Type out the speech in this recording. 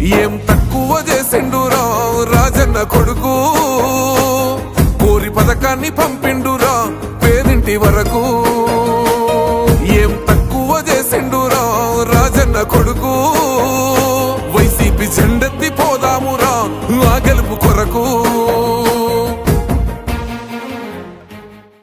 ఏం తక్కువ చేసిండురా రాజన్న కొడుకు? కోరి పథకాన్ని పంపిండురా పేరింటి వరకు. ఏం తక్కువ చేసిండురా రాజన్న కొడుకు? వైసీపీ జెండెత్తి పోదామురా ఆ గెలుపు కొరకు.